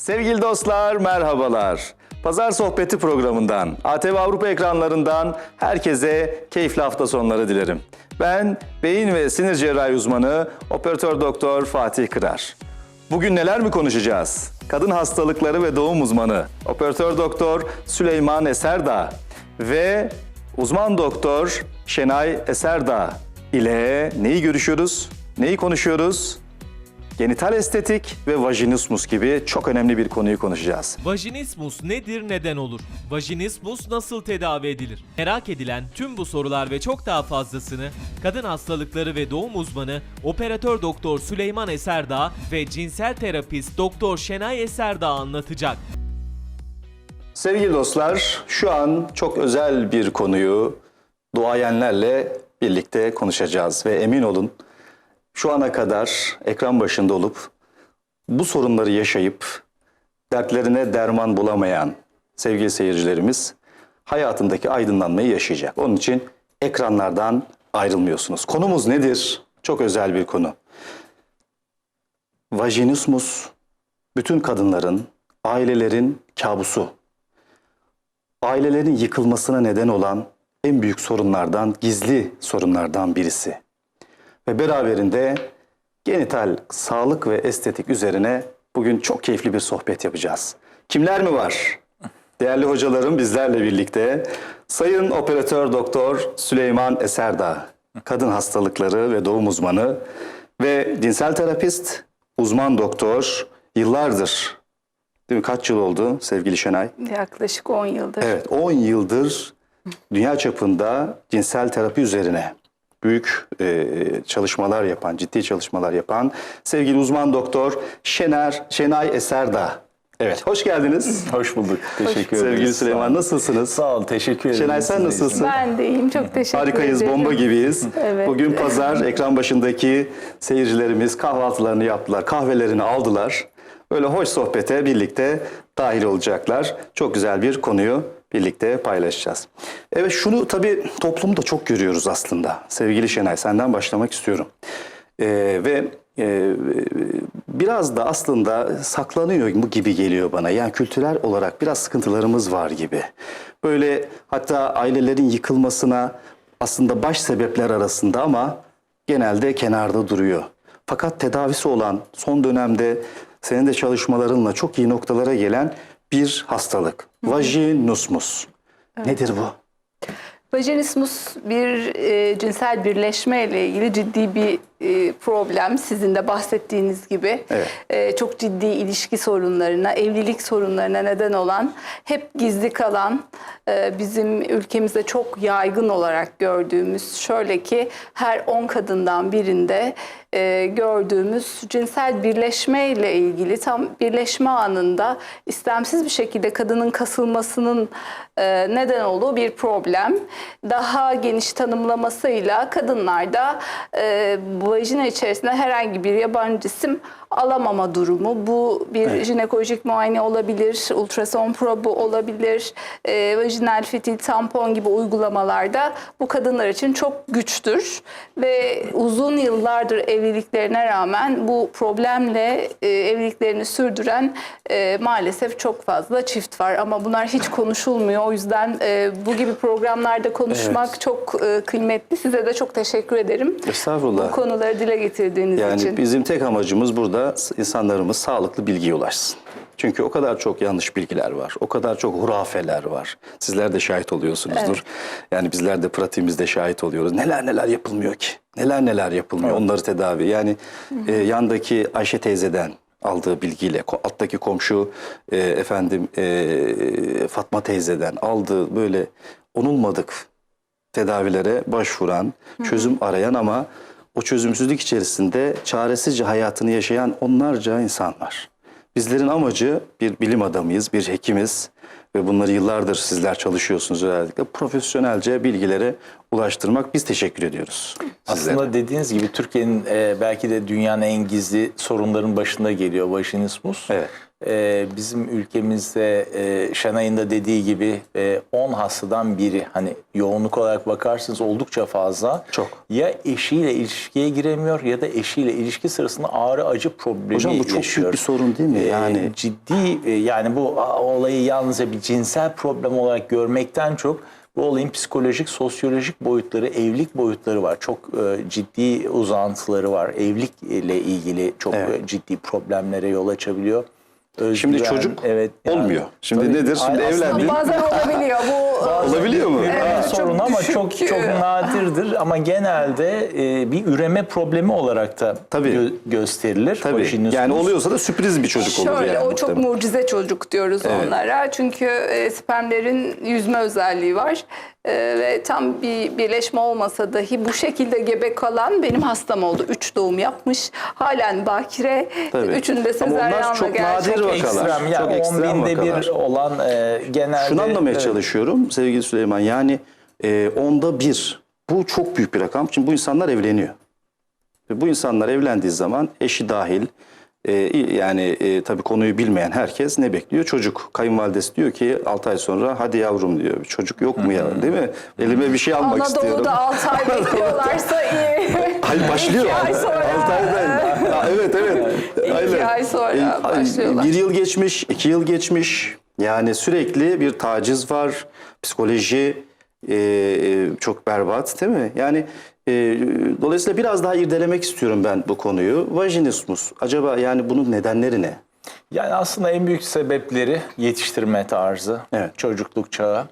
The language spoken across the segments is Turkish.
Sevgili dostlar merhabalar. Pazar Sohbeti programından, ATV Avrupa ekranlarından herkese keyifli hafta sonları dilerim. Ben beyin ve sinir cerrahi uzmanı operatör doktor Fatih Kırar. Bugün neler mi konuşacağız? Kadın hastalıkları ve doğum uzmanı operatör doktor Süleyman Eserdağ ve uzman doktor Şenay Eserdağ ile neyi görüşüyoruz? Neyi konuşuyoruz? Genital estetik ve vajinismus gibi çok önemli bir konuyu konuşacağız. Vajinismus nedir, neden olur? Vajinismus nasıl tedavi edilir? Merak edilen tüm bu sorular ve çok daha fazlasını kadın hastalıkları ve doğum uzmanı operatör doktor Süleyman Eserdağ ve cinsel terapist doktor Şenay Eserdağ anlatacak. Sevgili dostlar, şu an çok özel bir konuyu duayenlerle birlikte konuşacağız ve emin olun şu ana kadar ekran başında olup bu sorunları yaşayıp dertlerine derman bulamayan sevgili seyircilerimiz hayatındaki aydınlanmayı yaşayacak. Onun için ekranlardan ayrılmıyorsunuz. Konumuz nedir? Çok özel bir konu. Vajinismus bütün kadınların, ailelerin kabusu. Ailelerin yıkılmasına neden olan en büyük sorunlardan, gizli sorunlardan birisi. Ve beraberinde genital sağlık ve estetik üzerine bugün çok keyifli bir sohbet yapacağız. Kimler mi var? Değerli hocalarım bizlerle birlikte Sayın Operatör Doktor Süleyman Eserdağ, kadın hastalıkları ve doğum uzmanı ve cinsel terapist, uzman doktor yıllardır değil mi? Kaç yıl oldu sevgili Şenay? Yaklaşık 10 yıldır. Evet 10 yıldır dünya çapında cinsel terapi üzerine büyük e, çalışmalar yapan, ciddi çalışmalar yapan sevgili uzman doktor Şener Şenay Eserdağ. Evet, hoş geldiniz. Hoş bulduk. Teşekkür ederiz. Sevgili Süleyman nasılsınız? Sağ ol. Teşekkür ederim. Şenay sen nasılsın? Ben de iyiyim. Çok teşekkür Harikayız, ederim. bomba gibiyiz. Evet. Bugün pazar, ekran başındaki seyircilerimiz kahvaltılarını yaptılar, kahvelerini aldılar. Böyle hoş sohbete birlikte dahil olacaklar. Çok güzel bir konuyu birlikte paylaşacağız. Evet şunu tabii toplumda çok görüyoruz aslında. Sevgili Şenay senden başlamak istiyorum. Ee, ve e, biraz da aslında saklanıyor gibi geliyor bana. Yani kültürel olarak biraz sıkıntılarımız var gibi. Böyle hatta ailelerin yıkılmasına aslında baş sebepler arasında ama genelde kenarda duruyor. Fakat tedavisi olan son dönemde senin de çalışmalarınla çok iyi noktalara gelen bir hastalık. Vajinismus. Nedir bu? Vajinismus bir e, cinsel birleşme ile ilgili ciddi bir e, problem. Sizin de bahsettiğiniz gibi Evet. E, çok ciddi ilişki sorunlarına, evlilik sorunlarına neden olan, hep gizli kalan, e, bizim ülkemizde çok yaygın olarak gördüğümüz, şöyle ki her 10 kadından birinde e, gördüğümüz cinsel birleşme ile ilgili tam birleşme anında istemsiz bir şekilde kadının kasılmasının e, neden olduğu bir problem. Daha geniş tanımlamasıyla kadınlarda e, vajina içerisinde herhangi bir yabancı cisim alamama durumu. Bu bir Evet. jinekolojik muayene olabilir, ultrason probu olabilir, e, vajinal fitil tampon gibi uygulamalarda bu kadınlar için çok güçtür ve uzun yıllardır evliliklerine rağmen bu problemle e, evliliklerini sürdüren e, maalesef çok fazla çift var ama bunlar hiç konuşulmuyor. O yüzden e, bu gibi programlarda konuşmak Evet. çok e, kıymetli. Size de çok teşekkür ederim. Estağfurullah. Bu konuları dile getirdiğiniz Yani için. bizim tek amacımız burada insanlarımız sağlıklı bilgiye ulaşsın. Çünkü o kadar çok yanlış bilgiler var. O kadar çok hurafeler var. Sizler de şahit oluyorsunuzdur. Yani bizler de pratiğimizde şahit oluyoruz. Neler neler yapılmıyor ki. Neler neler yapılmıyor. Onları tedavi. Yani e, yandaki Ayşe teyzeden aldığı bilgiyle, alttaki komşu e, efendim e, Fatma teyzeden aldığı böyle onulmadık tedavilere başvuran, çözüm arayan ama o çözümsüzlük içerisinde çaresizce hayatını yaşayan onlarca insan var. Bizlerin amacı bir bilim adamıyız, bir hekimiz ve bunları yıllardır sizler çalışıyorsunuz özellikle profesyonelce bilgilere ulaştırmak. Biz teşekkür ediyoruz sizlere. Aslında dediğiniz gibi Türkiye'nin e, belki de dünyanın en gizli sorunların başında geliyor vajinismus. Evet. E, bizim ülkemizde e, Şenay'ın da dediği gibi e, 10 hastadan biri hani yoğunluk olarak bakarsanız oldukça fazla. Çok. Ya eşiyle ilişkiye giremiyor ya da eşiyle ilişki sırasında ağrı acı problemi Hocam bu çok yaşıyor. büyük bir sorun değil mi? Ee, Yani ciddi e, yani bu olayı yalnızca bir cinsel problem olarak görmekten çok bu olayın psikolojik, sosyolojik boyutları, evlilik boyutları var. Çok e, ciddi uzantıları var. Evlilik ile ilgili çok Evet. e, ciddi problemlere yol açabiliyor. Özgüven, Şimdi çocuk olmuyor. Şimdi Tabii. nedir? Şimdi Aslında evlendin. Bazen olabiliyor bu. Olabiliyor mu? Evet, sorun çok ama düşük. çok çok nadirdir ama genelde e, bir üreme problemi olarak da Tabii. gö- gösterilir. Tabii. Yani oluyorsa da sürpriz bir çocuk olur Şöyle yani. o çok muhtemelen. mucize çocuk diyoruz Evet. onlara. Çünkü e, spermlerin yüzme özelliği var. E, ve tam bir birleşme olmasa dahi bu şekilde gebe kalan benim hastam oldu. Üç doğum yapmış. Halen bakire. Tabii. Üçünü de sezaryenle çok gerçek. nadir vakalar. ekstrem yani Çok 10 ekstrem binde vakalar. bir olan e, genelde. Şunu anlamaya evet. çalışıyorum sevgili Süleyman. Yani e, onda bir. Bu çok büyük bir rakam. Şimdi bu insanlar evleniyor. Ve bu insanlar evlendiği zaman eşi dahil e, yani e, tabii konuyu bilmeyen herkes ne bekliyor? Çocuk. Kayınvalidesi diyor ki 6 ay sonra hadi yavrum diyor. Çocuk yok mu ya değil mi? Elime bir şey almak istiyorum. Anadolu'da 6 ay bekliyorlarsa iyi. Hayır başlıyor. İki ay sonra. Altı aydan. Ya, evet evet. İki ay sonra başlıyorlar. Bir yıl geçmiş, iki yıl geçmiş. Yani sürekli bir taciz var. Psikoloji e, e, çok berbat değil mi? Yani e, dolayısıyla biraz daha irdelemek istiyorum ben bu konuyu. Vajinismus. Acaba yani bunun nedenleri ne? Yani aslında en büyük sebepleri yetiştirme tarzı, Evet. çocukluk çağı,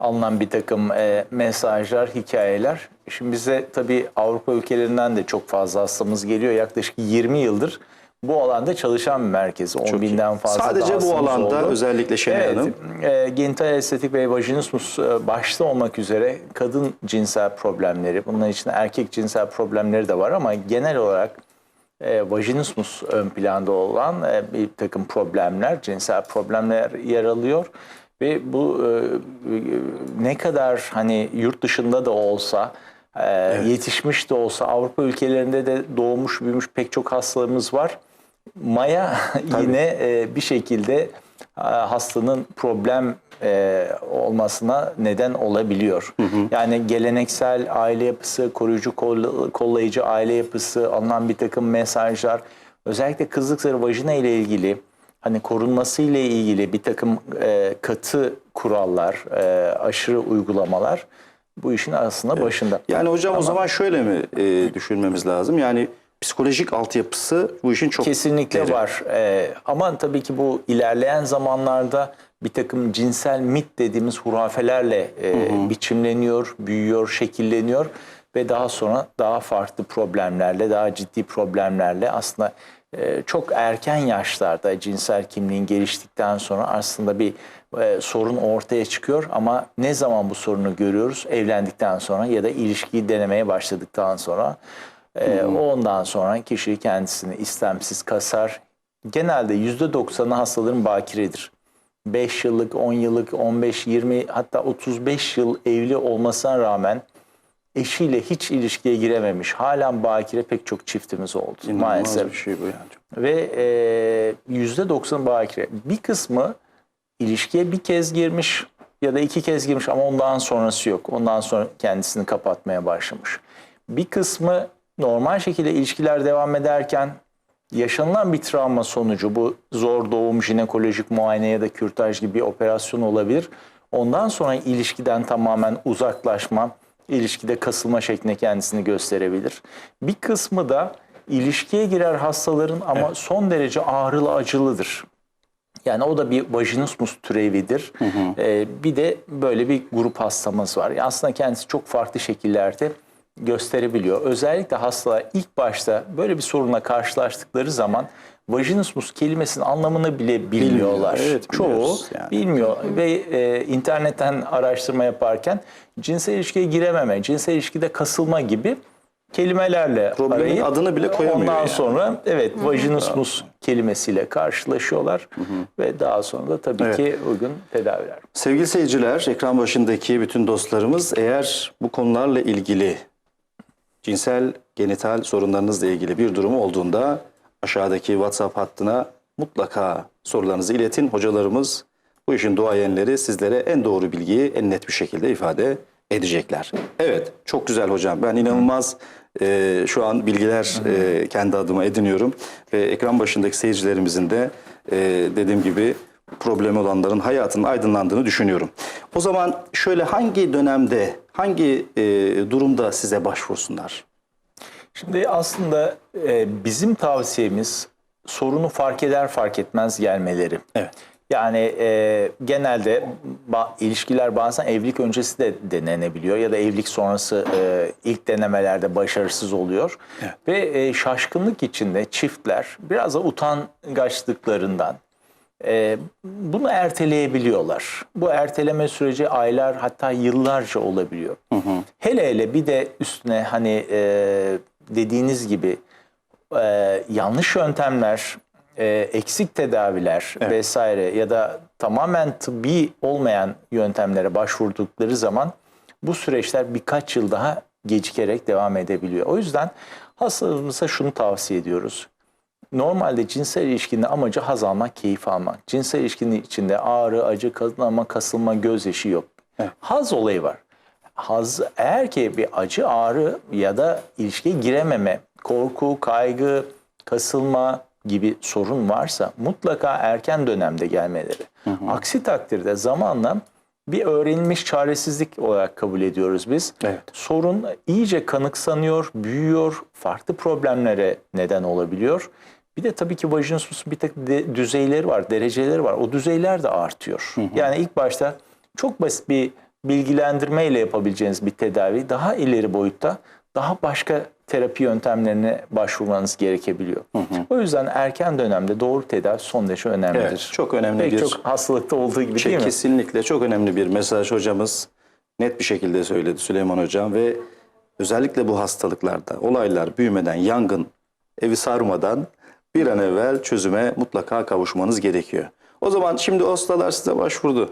alınan bir takım e, mesajlar, hikayeler. Şimdi bize tabii Avrupa ülkelerinden de çok fazla hastamız geliyor. Yaklaşık 20 yıldır bu alanda çalışan bir merkez. 10 iyi. binden fazla Sadece bu alanda oldu. özellikle Şenay evet, Hanım. e, genital estetik ve vajinismus e, başta olmak üzere kadın cinsel problemleri, bunun içinde erkek cinsel problemleri de var ama genel olarak e, vajinismus ön planda olan e, bir takım problemler, cinsel problemler yer alıyor. Ve bu e, e, ne kadar hani yurt dışında da olsa, e, yetişmiş de olsa Avrupa ülkelerinde de doğmuş büyümüş pek çok hastalarımız var. Maya yine e, bir şekilde e, hastanın problem e, olmasına neden olabiliyor. Yani geleneksel aile yapısı, koruyucu koll- kollayıcı aile yapısı, alınan bir takım mesajlar, özellikle kızlık zarı vajina ile ilgili hani korunması ile ilgili bir takım e, katı kurallar, e, aşırı uygulamalar bu işin aslında başında. Yani hocam o Ama- zaman şöyle mi e, düşünmemiz lazım? Yani psikolojik altyapısı bu işin çok Kesinlikle derin. var. Ee, ama tabii ki bu ilerleyen zamanlarda bir takım cinsel mit dediğimiz hurafelerle e, biçimleniyor, büyüyor, şekilleniyor ve daha sonra daha farklı problemlerle, daha ciddi problemlerle aslında e, çok erken yaşlarda cinsel kimliğin geliştikten sonra aslında bir e, sorun ortaya çıkıyor ama ne zaman bu sorunu görüyoruz? Evlendikten sonra ya da ilişkiyi denemeye başladıktan sonra ee, ondan sonra kişi kendisini istemsiz kasar. Genelde %90'ı hastaların bakiredir. 5 yıllık, 10 yıllık, 15, 20 hatta 35 yıl evli olmasına rağmen eşiyle hiç ilişkiye girememiş. Halen bakire pek çok çiftimiz oldu İnanılmaz maalesef. bir şey bu yani. Ve e, %90 bakire. Bir kısmı ilişkiye bir kez girmiş ya da iki kez girmiş ama ondan sonrası yok. Ondan sonra kendisini kapatmaya başlamış. Bir kısmı normal şekilde ilişkiler devam ederken yaşanılan bir travma sonucu bu zor doğum, jinekolojik muayene ya da kürtaj gibi bir operasyon olabilir. Ondan sonra ilişkiden tamamen uzaklaşma, ilişkide kasılma şeklinde kendisini gösterebilir. Bir kısmı da ilişkiye girer hastaların ama son derece ağrılı acılıdır. Yani o da bir vajinismus türevidir. Ee, bir de böyle bir grup hastamız var. Yani aslında kendisi çok farklı şekillerde gösterebiliyor. Özellikle hastalar ilk başta böyle bir sorunla karşılaştıkları zaman vajinismus kelimesinin anlamını bile bilmiyorlar. Bilmiyor, evet, Çoğu yani. bilmiyor ve e, internetten araştırma yaparken cinsel ilişkiye girememe, cinsel ilişkide kasılma gibi kelimelerle Problemin arayıp adını bile koyamıyor Ondan yani. sonra evet vajinismus kelimesiyle karşılaşıyorlar ve daha sonra da tabii Evet. ki uygun tedaviler. Sevgili seyirciler, ekran başındaki bütün dostlarımız eğer bu konularla ilgili cinsel genital sorunlarınızla ilgili bir durum olduğunda aşağıdaki WhatsApp hattına mutlaka sorularınızı iletin. Hocalarımız, bu işin duayenleri sizlere en doğru bilgiyi en net bir şekilde ifade edecekler. Evet, çok güzel hocam. Ben inanılmaz e, şu an bilgiler e, kendi adıma ediniyorum. Ve ekran başındaki seyircilerimizin de e, dediğim gibi problemi olanların hayatının aydınlandığını düşünüyorum. O zaman şöyle hangi dönemde, hangi e, durumda size başvursunlar? Şimdi aslında e, bizim tavsiyemiz sorunu fark eder fark etmez gelmeleri. Evet. Yani e, genelde ba- ilişkiler bazen evlilik öncesi de denenebiliyor ya da evlilik sonrası e, ilk denemelerde başarısız oluyor. Ve e, şaşkınlık içinde çiftler biraz da utangaçlıklarından e, bunu erteleyebiliyorlar. Bu erteleme süreci aylar hatta yıllarca olabiliyor. Hele hele bir de üstüne hani e, dediğiniz gibi e, yanlış yöntemler, e, eksik tedaviler vesaire ya da tamamen tıbbi olmayan yöntemlere başvurdukları zaman bu süreçler birkaç yıl daha gecikerek devam edebiliyor. O yüzden hastalarımıza şunu tavsiye ediyoruz. Normalde cinsel ilişkinin amacı haz almak, keyif almak. Cinsel ilişkinin içinde ağrı, acı, kazınma, kasılma, gözyaşı yok. Haz olayı var. Haz eğer ki bir acı, ağrı ya da ilişkiye girememe, korku, kaygı, kasılma gibi sorun varsa mutlaka erken dönemde gelmeleri. Aksi takdirde zamanla bir öğrenilmiş çaresizlik olarak kabul ediyoruz biz. Evet. Sorun iyice kanıksanıyor, büyüyor, farklı problemlere neden olabiliyor. Bir de tabii ki vajinismusun bir takım de- düzeyleri var, dereceleri var. O düzeyler de artıyor. Yani ilk başta çok basit bir bilgilendirme ile yapabileceğiniz bir tedavi daha ileri boyutta daha başka terapi yöntemlerine başvurmanız gerekebiliyor. O yüzden erken dönemde doğru tedavi son derece önemlidir. Evet, çok önemli Pek bir çok hastalıkta olduğu gibi şey. değil mi? Kesinlikle çok önemli bir mesaj hocamız net bir şekilde söyledi Süleyman Hocam ve özellikle bu hastalıklarda olaylar büyümeden, yangın evi sarmadan bir an evvel çözüme mutlaka kavuşmanız gerekiyor. O zaman şimdi o hastalar size başvurdu.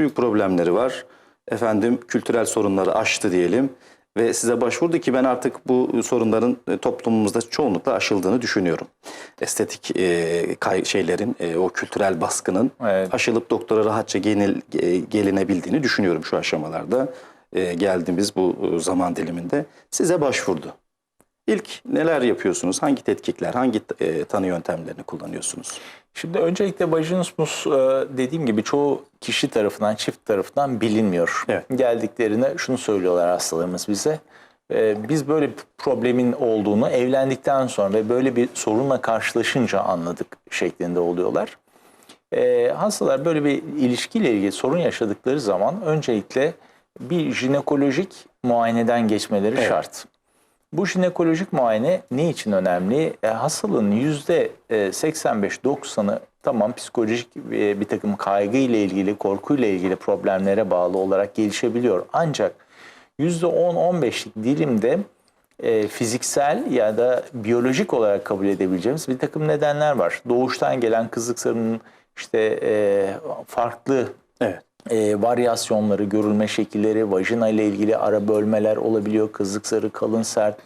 Büyük problemleri var. Efendim kültürel sorunları aştı diyelim ve size başvurdu ki ben artık bu sorunların e, toplumumuzda çoğunlukla aşıldığını düşünüyorum. Estetik e, kay- şeylerin, e, o kültürel baskının Evet. aşılıp doktora rahatça genel, e, gelinebildiğini düşünüyorum şu aşamalarda. E, geldiğimiz bu e, zaman diliminde size başvurdu. İlk neler yapıyorsunuz? Hangi tetkikler, hangi e, tanı yöntemlerini kullanıyorsunuz? Şimdi öncelikle vajinismus e, dediğim gibi çoğu kişi tarafından, çift tarafından bilinmiyor. Evet. Geldiklerinde şunu söylüyorlar hastalarımız bize. E, Biz böyle bir problemin olduğunu evlendikten sonra ve böyle bir sorunla karşılaşınca anladık şeklinde oluyorlar. E, hastalar böyle bir ilişkiyle ilgili sorun yaşadıkları zaman öncelikle bir jinekolojik muayeneden geçmeleri şart. Bu jinekolojik muayene ne için önemli? E, hastalığın yüzde e, 85-90'ı tamam psikolojik e, bir takım kaygı ile ilgili, korkuyla ilgili problemlere bağlı olarak gelişebiliyor. Ancak yüzde 10-15'lik dilimde e, fiziksel ya da biyolojik olarak kabul edebileceğimiz bir takım nedenler var. Doğuştan gelen kızlıklarının işte e, farklı Evet. E, varyasyonları, görülme şekilleri, vajina ile ilgili ara bölmeler olabiliyor. Kızlık sarı, kalın sert,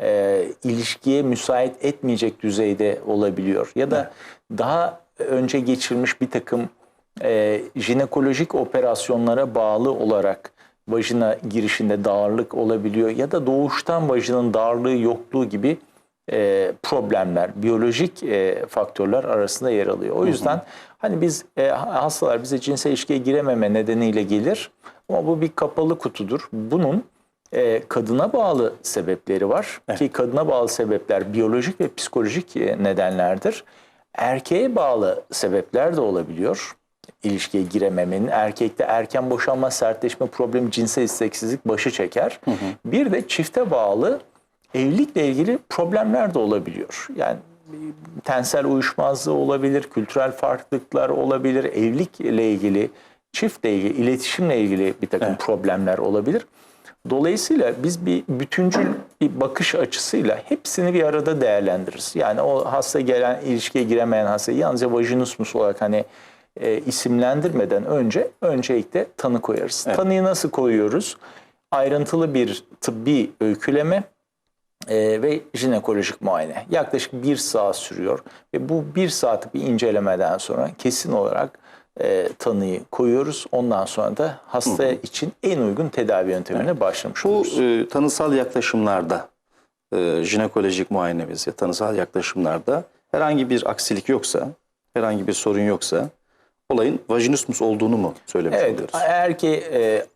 e, ilişkiye müsait etmeyecek düzeyde olabiliyor. Ya da daha önce geçirmiş bir takım e, jinekolojik operasyonlara bağlı olarak vajina girişinde darlık olabiliyor. Ya da doğuştan vajinanın darlığı, yokluğu gibi e, problemler, biyolojik e, faktörler arasında yer alıyor. O yüzden hani biz e, hastalar bize cinsel ilişkiye girememe nedeniyle gelir ama bu bir kapalı kutudur. Bunun e, kadına bağlı sebepleri var ki kadına bağlı sebepler biyolojik ve psikolojik e, nedenlerdir. Erkeğe bağlı sebepler de olabiliyor ilişkiye girememenin. Erkekte erken boşanma, sertleşme problemi, cinsel isteksizlik başı çeker. Bir de çifte bağlı evlilikle ilgili problemler de olabiliyor. Yani tensel uyuşmazlığı olabilir, kültürel farklılıklar olabilir, evlilikle ilgili, çiftle ilgili, iletişimle ilgili bir takım problemler olabilir. Dolayısıyla biz bir bütüncül bir bakış açısıyla hepsini bir arada değerlendiririz. Yani o hasta gelen, ilişkiye giremeyen hasta yalnızca vajinismus olarak hani e, isimlendirmeden önce öncelikle tanı koyarız. Tanıyı nasıl koyuyoruz? Ayrıntılı bir tıbbi öyküleme, e, ve jinekolojik muayene. Yaklaşık bir saat sürüyor ve bu bir saatlik bir incelemeden sonra kesin olarak e, tanıyı koyuyoruz. Ondan sonra da hasta için en uygun tedavi yöntemine başlamış Bu oluruz. e, tanısal yaklaşımlarda, e, jinekolojik muayenemiz ya tanısal yaklaşımlarda herhangi bir aksilik yoksa, herhangi bir sorun yoksa olayın vajinismus olduğunu mu söylemiş Evet, oluyoruz? eğer ki e,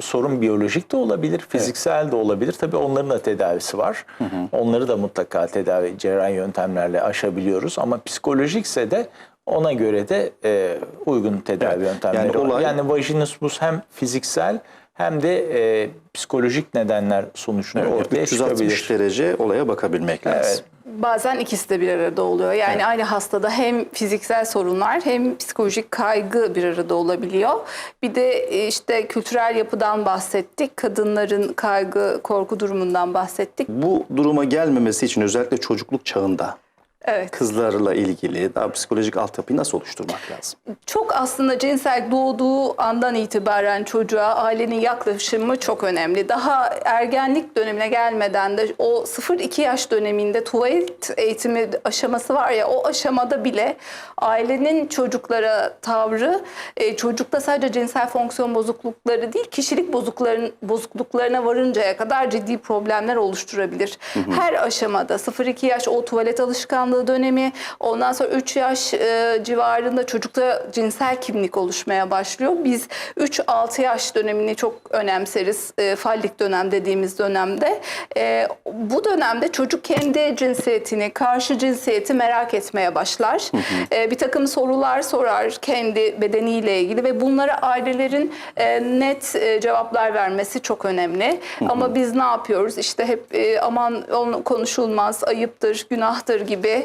sorun biyolojik de olabilir, fiziksel de olabilir. Tabii onların da tedavisi var. Onları da mutlaka tedavi cerrahi yöntemlerle aşabiliyoruz. Ama psikolojikse de ona göre de e, uygun tedavi Evet, yöntemleri yani var. olay- Yani vajinismus hem fiziksel hem de e, psikolojik nedenler sonucunda Evet, ortaya 360 çıkabilir. derece olaya bakabilmek lazım. Evet. Bazen ikisi de bir arada oluyor. Yani aynı hastada hem fiziksel sorunlar hem psikolojik kaygı bir arada olabiliyor. Bir de e, işte kültürel yapıdan bahsettik. Kadınların kaygı, korku durumundan bahsettik. Bu duruma gelmemesi için özellikle çocukluk çağında Evet. kızlarla ilgili daha psikolojik altyapıyı nasıl oluşturmak lazım? Çok aslında cinsel doğduğu andan itibaren çocuğa ailenin yaklaşımı çok önemli. Daha ergenlik dönemine gelmeden de o 0-2 yaş döneminde tuvalet eğitimi aşaması var ya o aşamada bile ailenin çocuklara tavrı e, çocukta sadece cinsel fonksiyon bozuklukları değil kişilik bozuklukların, bozukluklarına varıncaya kadar ciddi problemler oluşturabilir. Her aşamada 0-2 yaş o tuvalet alışkanlığı dönemi ondan sonra 3 yaş e, civarında çocukta cinsel kimlik oluşmaya başlıyor. Biz 3-6 yaş dönemini çok önemseriz. E, fallik dönem dediğimiz dönemde. E, bu dönemde çocuk kendi cinsiyetini, karşı cinsiyeti merak etmeye başlar. E, bir takım sorular sorar kendi bedeniyle ilgili ve bunlara ailelerin e, net e, cevaplar vermesi çok önemli. Ama biz ne yapıyoruz? İşte hep e, aman onu konuşulmaz, ayıptır, günahtır gibi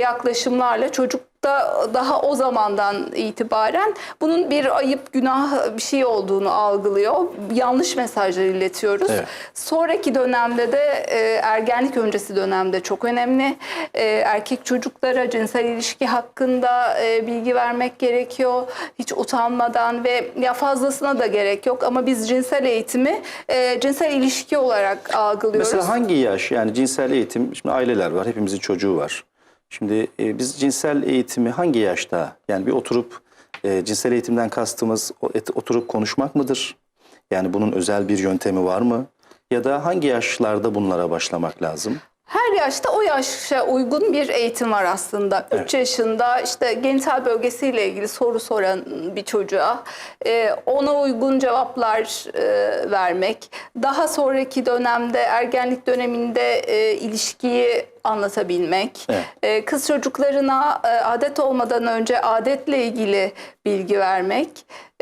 yaklaşımlarla çocuk da daha o zamandan itibaren bunun bir ayıp, günah bir şey olduğunu algılıyor. Yanlış mesajlar iletiyoruz. Evet. Sonraki dönemde de e, ergenlik öncesi dönemde çok önemli. E, erkek çocuklara cinsel ilişki hakkında e, bilgi vermek gerekiyor. Hiç utanmadan ve ya fazlasına da gerek yok ama biz cinsel eğitimi cinsel ilişki olarak algılıyoruz. Mesela hangi yaş yani cinsel eğitim, şimdi aileler var, hepimizin çocuğu var. Şimdi e, biz cinsel eğitimi hangi yaşta yani bir oturup e, cinsel eğitimden kastımız oturup konuşmak mıdır? Yani bunun özel bir yöntemi var mı? Ya da hangi yaşlarda bunlara başlamak lazım? Her yaşta o yaşa uygun bir eğitim var aslında. 3 yaşında işte genital bölgesiyle ilgili soru soran bir çocuğa e, ona uygun cevaplar e, vermek. Daha sonraki dönemde ergenlik döneminde e, ilişkiyi anlatabilmek. Evet. E, kız çocuklarına e, adet olmadan önce adetle ilgili bilgi vermek.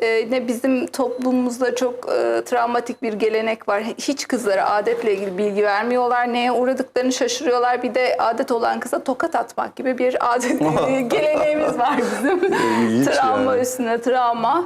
E, ne bizim toplumumuzda çok e, travmatik bir gelenek var. Hiç kızlara adetle ilgili bilgi vermiyorlar. Neye uğradıklarını şaşırıyorlar. Bir de adet olan kıza tokat atmak gibi bir adet geleneğimiz var bizim. Travma yani. üstüne travma.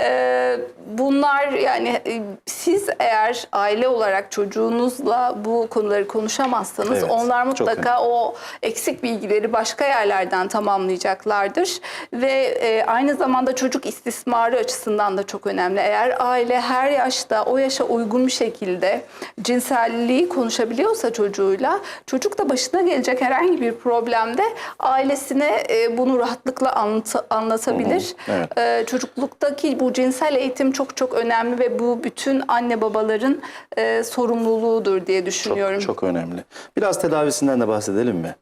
E, bunlar yani e, siz eğer aile olarak çocuğunuzla bu konuları konuşamazsanız Evet, onlar mutlaka o eksik bilgileri başka yerlerden tamamlayacaklardır. Ve e, aynı zamanda çocuk istismarı açısından da çok önemli. Eğer aile her yaşta o yaşa uygun bir şekilde cinselliği konuşabiliyorsa çocuğuyla çocuk da başına gelecek herhangi bir problemde ailesine e, bunu rahatlıkla anlat- anlatabilir. Hı hı, evet. E, çocukluktaki bu cinsel eğitim çok çok önemli ve bu bütün anne babaların e, sorumluluğudur diye düşünüyorum. Çok, çok önemli. Biraz tedavisinden de bahsedelim mi?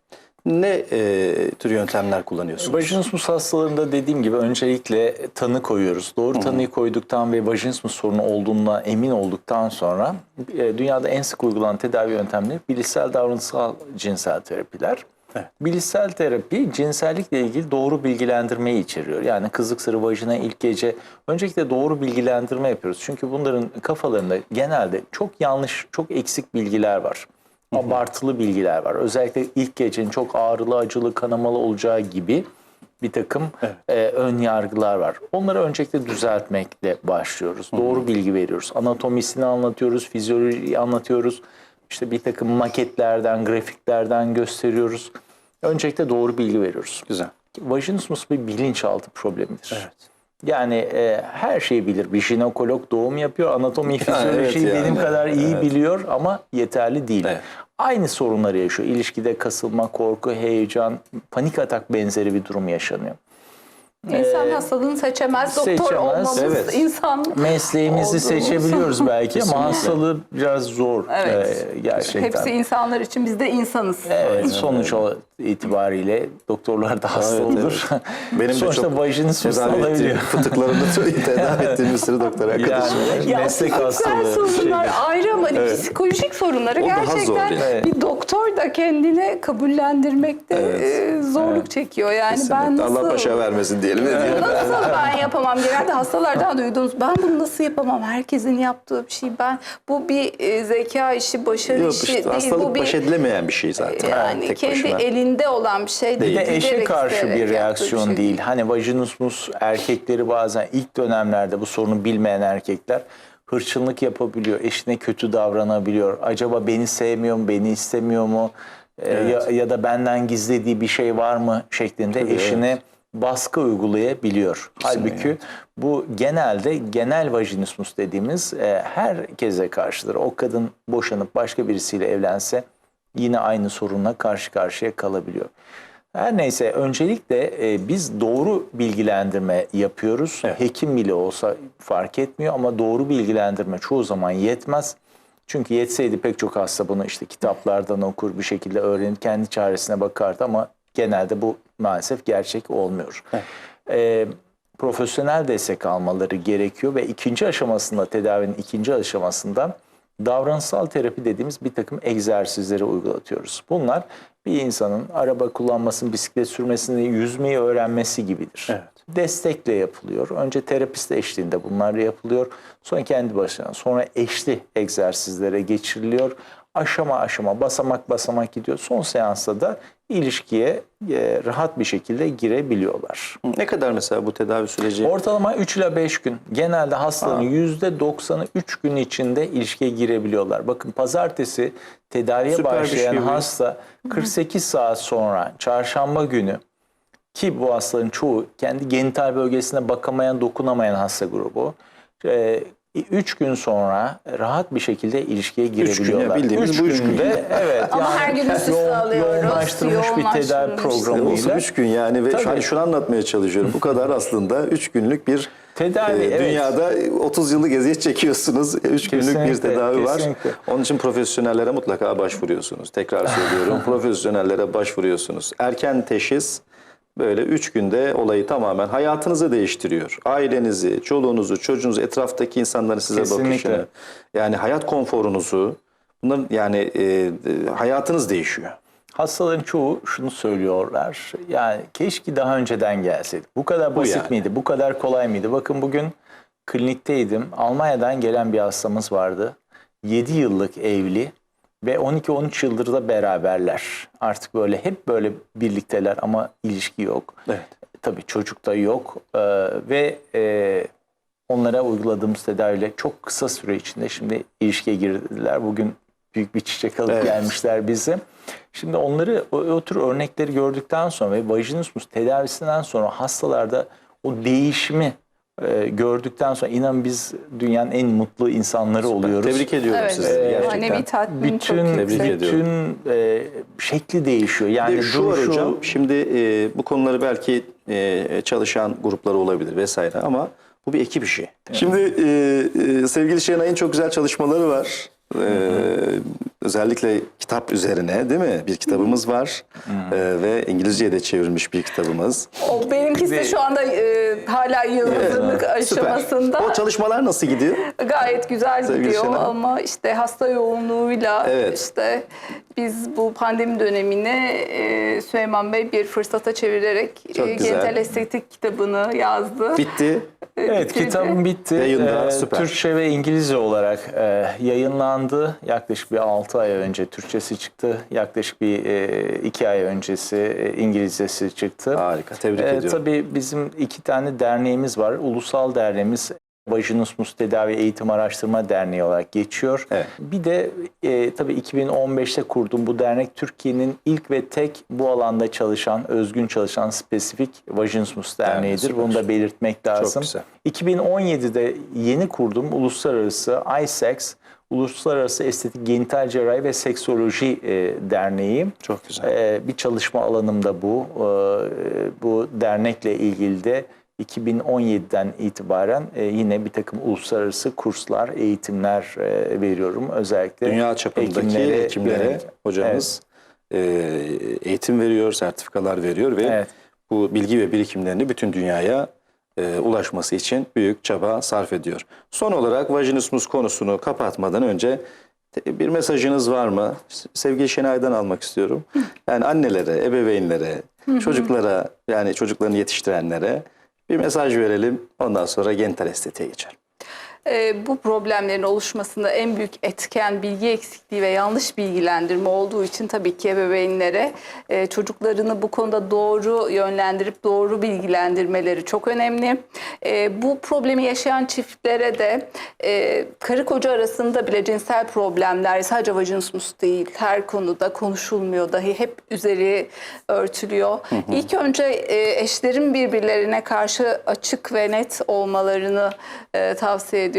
Ne e, tür yöntemler kullanıyorsunuz? Vajinismus hastalarında dediğim gibi öncelikle tanı koyuyoruz. Doğru tanıyı koyduktan ve vajinismus sorunu olduğuna emin olduktan sonra e, dünyada en sık uygulanan tedavi yöntemleri bilişsel davranışsal cinsel terapiler. Evet. Bilişsel terapi cinsellikle ilgili doğru bilgilendirmeyi içeriyor. Yani kızlık sırrı vajina ilk gece öncelikle doğru bilgilendirme yapıyoruz. Çünkü bunların kafalarında genelde çok yanlış, çok eksik bilgiler var. Abartılı bilgiler var. Özellikle ilk gecenin çok ağrılı, acılı, kanamalı olacağı gibi bir takım e, ön yargılar var. Onları öncelikle düzeltmekle başlıyoruz. Doğru bilgi veriyoruz. Anatomisini anlatıyoruz, fizyolojiyi anlatıyoruz. İşte bir takım maketlerden, grafiklerden gösteriyoruz. Öncelikle doğru bilgi veriyoruz. Güzel. Vajinismus bir bilinçaltı problemidir. Evet. Yani e, her şeyi bilir. Bir jinekolog doğum yapıyor, anatomi, fizyolojiyi evet yani, benim kadar iyi evet. biliyor ama yeterli değil. Evet. Aynı sorunları yaşıyor. İlişkide kasılma, korku, heyecan, panik atak benzeri bir durum yaşanıyor. İnsan hastalığını seçemez. Doktor seçemez, olmamız evet. insan Mesleğimizi olduğumuz- seçebiliyoruz belki ama hastalığı biraz zor Evet. e, gerçekten. Hepsi insanlar için biz de insanız. Evet, sonuç o itibariyle doktorlar da hasta Evet, olur. Benim de Sonuçta çok vajinismus tedavi fıtıklarını tedavi ettiğim bir sürü doktor arkadaşım var. Yani meslek hastalığı. sorunlar şey. ayrı ama hani psikolojik sorunları O gerçekten yani. Evet. bir doktor da kendini kabullendirmekte e, zorluk çekiyor. Yani ben Kesinlikle. nasıl Allah başa vermesin diyelim. Ne diyelim? Nasıl ben yapamam? Genelde hastalardan duyduğunuz ben bunu nasıl yapamam? Herkesin yaptığı bir şey. Ben bu bir e, zeka işi, başarı Yok işi işte değil. hastalık bu bir baş edilemeyen bir şey zaten. yani tek kendi başına. elinde olan bir şey değil. Bir de eşe Giderek karşı isteyerek bir yaptığı reaksiyon şey değil. Hani vajinismus erkekleri bazen ilk dönemlerde bu sorunu bilmeyen erkekler hırçınlık yapabiliyor. Eşine kötü davranabiliyor. Acaba beni sevmiyor mu, beni istemiyor mu? Ee, ya, ya da benden gizlediği bir şey var mı şeklinde eşine baskı uygulayabiliyor. Halbuki bu genelde genel vajinismus dediğimiz e, herkese karşıdır. O kadın boşanıp başka birisiyle evlense yine aynı sorunla karşı karşıya kalabiliyor. Her neyse öncelikle e, biz doğru bilgilendirme yapıyoruz. Hekim bile olsa fark etmiyor ama doğru bilgilendirme çoğu zaman yetmez. Çünkü yetseydi pek çok hasta bunu işte kitaplardan okur bir şekilde öğrenir kendi çaresine bakardı ama genelde bu maalesef gerçek olmuyor. E, profesyonel destek almaları gerekiyor ve ikinci aşamasında tedavinin ikinci aşamasında davranışsal terapi dediğimiz bir takım egzersizleri uygulatıyoruz. Bunlar bir insanın araba kullanmasını, bisiklet sürmesini, yüzmeyi öğrenmesi gibidir. Evet. Destekle yapılıyor. Önce terapist eşliğinde bunlar yapılıyor. Sonra kendi başına, sonra eşli egzersizlere geçiriliyor. Aşama aşama, basamak basamak gidiyor. Son seansta da ilişkiye e, rahat bir şekilde girebiliyorlar. Ne kadar mesela bu tedavi süreci? Ortalama 3 ile 5 gün. Genelde hastaların %90'ı 3 gün içinde ilişkiye girebiliyorlar. Bakın pazartesi tedaviye Süper bir şey başlayan bu. hasta 48 saat sonra çarşamba günü ki bu hastaların çoğu kendi genital bölgesine bakamayan, dokunamayan hasta grubu. 3 gün sonra rahat bir şekilde ilişkiye girebiliyorlar. bildiğimiz bu üç gün. günde evet. Ama her gün üst üste alıyoruz, Yoğunlaştırılmış bir tedavi programıyla. Olsun üç gün yani ve Tabii. şu an şunu anlatmaya çalışıyorum. Bu kadar aslında üç günlük bir Tedavi, e, evet. dünyada 30 yıllık eziyet çekiyorsunuz. Üç günlük bir Kesinlikle, tedavi var. kesinlikle. Onun için profesyonellere mutlaka başvuruyorsunuz. Tekrar söylüyorum. profesyonellere başvuruyorsunuz. Erken teşhis böyle üç günde olayı tamamen hayatınızı değiştiriyor. Ailenizi, çoluğunuzu, çocuğunuzu, etraftaki insanların size Kesinlikle. bakışını, yani hayat konforunuzu, bunların yani e, e, hayatınız değişiyor. Hastaların çoğu şunu söylüyorlar. Yani keşke daha önceden gelseydi. Bu kadar basit yani. miydi? Bu kadar kolay mıydı? Bakın bugün klinikteydim. Almanya'dan gelen bir hastamız vardı. 7 yıllık evli ve 12-13 yıldır da beraberler. Artık böyle hep böyle birlikteler ama ilişki yok. Evet. Tabii çocuk da yok Ee, ve e, onlara uyguladığımız tedaviyle çok kısa süre içinde şimdi ilişkiye girdiler. Bugün büyük bir çiçek alıp Evet. gelmişler bize. Şimdi onları o, o tür örnekleri gördükten sonra ve vajinismus tedavisinden sonra hastalarda o değişimi e, gördükten sonra inanın biz dünyanın en mutlu insanları oluyoruz. Tebrik ediyorum Evet. sizi. Ee, gerçekten. manevi tatmin çok bütün Tebrik yüksek. ediyorum. bütün e, şekli değişiyor. Yani de şu var duruşu- hocam, şimdi e, bu konuları belki e, çalışan grupları olabilir vesaire ama bu bir ekip işi. Şimdi e, e, sevgili Şenay'ın çok güzel çalışmaları var. E, özellikle kitap üzerine değil mi? Bir kitabımız var E, ve İngilizceye de çevrilmiş bir kitabımız. O benimkisi de şu anda e, hala yıl hazırlık aşamasında. O çalışmalar nasıl gidiyor? Gayet güzel Sevgili gidiyor Şenay. ama işte hasta yoğunluğuyla Evet. işte biz bu pandemi dönemini e, Süleyman Bey bir fırsata çevirerek Çok e, güzel. genital estetik kitabını yazdı. Bitti. Evet bitirdi. kitabım bitti. Yayında, Ee, süper. Türkçe ve İngilizce olarak e, yayınlandı. Yaklaşık bir 6 ay önce Türkçesi çıktı. Yaklaşık bir 2 ay öncesi e, İngilizcesi çıktı. Harika, tebrik ediyorum. tabii bizim iki tane derneğimiz var. Ulusal derneğimiz Vajinismus Tedavi Eğitim Araştırma Derneği olarak geçiyor. Evet. Bir de e, tabii 2015'te kurduğum bu dernek Türkiye'nin ilk ve tek bu alanda çalışan, özgün çalışan spesifik Vajinismus Derneği'dir. Bunu da belirtmek lazım. güzel. 2017'de yeni kurduğum uluslararası ISEX, Uluslararası Estetik Genital Cerrahi ve Seksoloji e, Derneği. Çok güzel. E, bir çalışma alanım da bu. E, bu dernekle ilgili de 2017'den itibaren e, yine bir takım uluslararası kurslar, eğitimler e, veriyorum. Özellikle Dünya çapındaki hekimlere hekimlere yönelik. hocamız e, eğitim veriyor, sertifikalar veriyor ve Evet. bu bilgi ve birikimlerini bütün dünyaya e, ulaşması için büyük çaba sarf ediyor. Son olarak vajinismus konusunu kapatmadan önce bir mesajınız var mı? Sevgili Şenay'dan almak istiyorum. Yani annelere, ebeveynlere, çocuklara yani çocuklarını yetiştirenlere bir mesaj verelim. Ondan sonra genital estetiğe geçelim. Ee, bu problemlerin oluşmasında en büyük etken bilgi eksikliği ve yanlış bilgilendirme olduğu için tabii ki ebeveynlere e, çocuklarını bu konuda doğru yönlendirip doğru bilgilendirmeleri çok önemli. E, bu problemi yaşayan çiftlere de e, karı koca arasında bile cinsel problemler sadece vajinismus değil her konuda konuşulmuyor dahi hep üzeri örtülüyor. İlk önce e, eşlerin birbirlerine karşı açık ve net olmalarını e, tavsiye ediyorum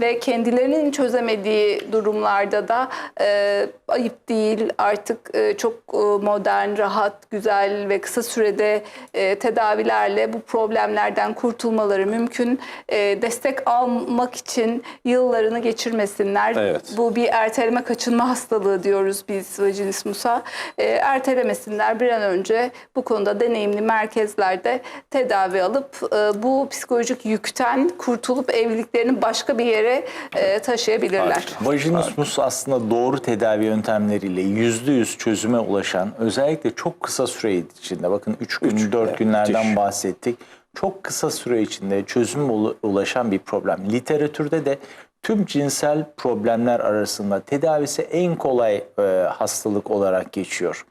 ve kendilerinin çözemediği durumlarda da e, ayıp değil artık e, çok e, modern, rahat, güzel ve kısa sürede e, tedavilerle bu problemlerden kurtulmaları mümkün. E, destek almak için yıllarını geçirmesinler. Evet. Bu bir erteleme kaçınma hastalığı diyoruz biz vajinismusa. E, ertelemesinler bir an önce bu konuda deneyimli merkezlerde tedavi alıp e, bu psikolojik yükten kurtulup evliliklerini başka bir yere e, taşıyabilirler. Vajinismus aslında doğru tedavi yöntemleriyle yüzde yüz çözüme ulaşan özellikle çok kısa süre içinde bakın 3 gün 4 evet, günlerden müthiş. bahsettik. Çok kısa süre içinde çözüme ula- ulaşan bir problem. Literatürde de tüm cinsel problemler arasında tedavisi en kolay e, hastalık olarak geçiyor.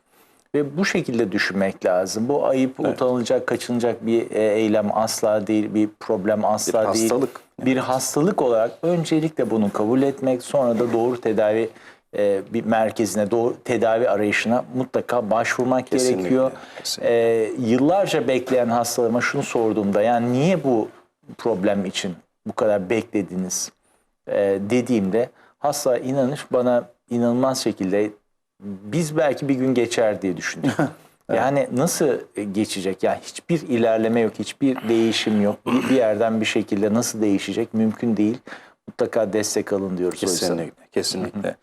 Ve bu şekilde düşünmek lazım. Bu ayıp, utanılacak, kaçınacak bir e, eylem asla değil, bir problem asla Bir değil. hastalık. Bir hastalık olarak öncelikle bunu kabul etmek, sonra da doğru tedavi e, bir merkezine, doğru tedavi arayışına mutlaka başvurmak Kesinlikle, gerekiyor. kesinlikle. E, yıllarca bekleyen hastalarıma şunu sorduğumda, yani niye bu problem için bu kadar beklediniz e, dediğimde hasta inanış bana inanılmaz şekilde biz belki bir gün geçer diye düşündük. Yani nasıl geçecek? Yani hiçbir ilerleme yok, hiçbir değişim yok. Bir yerden bir şekilde nasıl değişecek mümkün değil. Mutlaka destek alın diyoruz. Kesinlikle, kesinlikle.